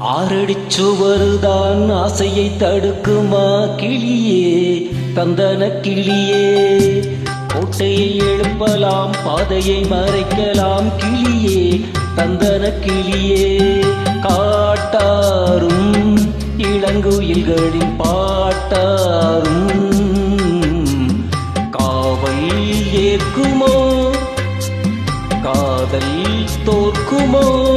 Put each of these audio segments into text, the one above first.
ஆறடிச்சுவருதான் ஆசையை தடுக்குமா கிளியே? தந்தன கிளியே. கோட்டையை எழுப்பலாம் பாதையை மறைக்கலாம் கிளியே. தந்தன கிளியே. காட்டாரும் இளங்குயில்களின் பாட்டாரும். காவல் ஏற்குமோ? காதல் தோற்குமோ?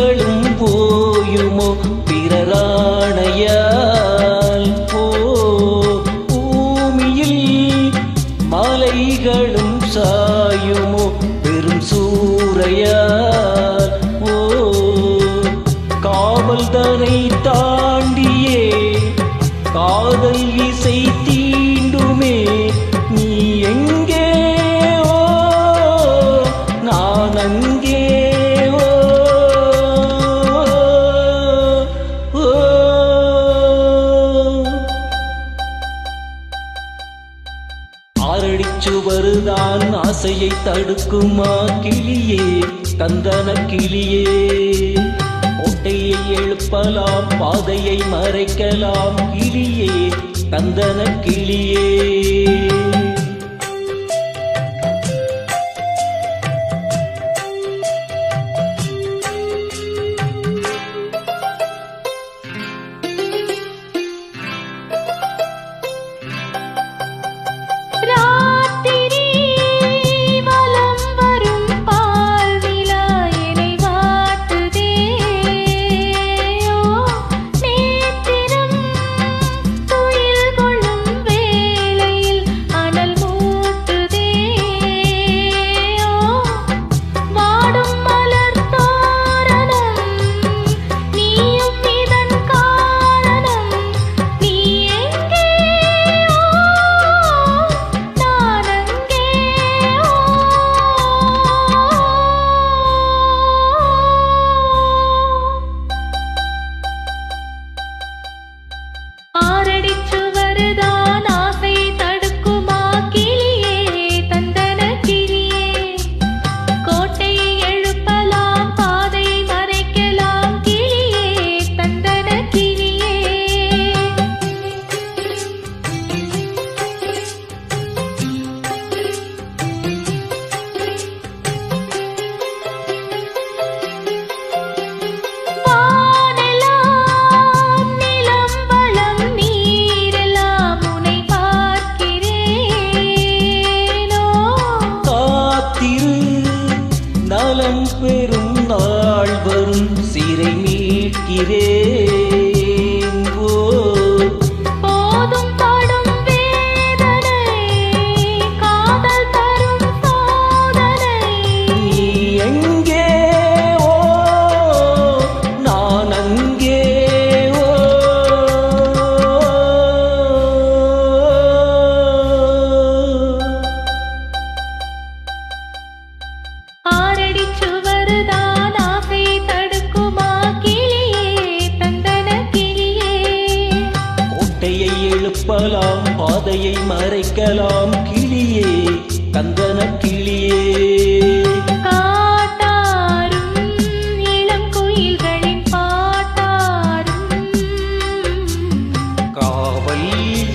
அலைகளும் போயுமோ? பிறராணையால் போ. பூமியில் மலைகளும் சாயுமோ? பெரும் சூறையால் ஓ காவல் தாண்டியே. காதல் இசை ஆறடிச்சுவருதான் ஆசையை தடுக்குமா கிளியே தந்தன கிளியே. கோட்டையை எழுப்பலாம் பாதையை மறைக்கலாம் கிளியே தந்தன கிளியே. மீட்கிறேன் ஓ போதும் படும் வேதனை காதல் தரும் சோதனை. நீ எங்கே எழுப்பலாம் பாதையை மறைக்கலாம். கிளியே கந்தன கிளியே.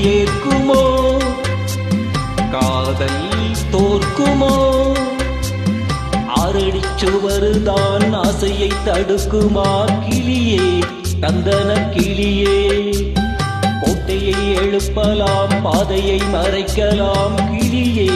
ஏற்குமோ? காதல் தோற்குமோ? ஆறடி சுவருதான் ஆசையை தடுக்குமா? கிளியே தந்தன கிளியே. கோட்டையை எழுப்பலாம் பாதையை மறைக்கலாம் கிளியே.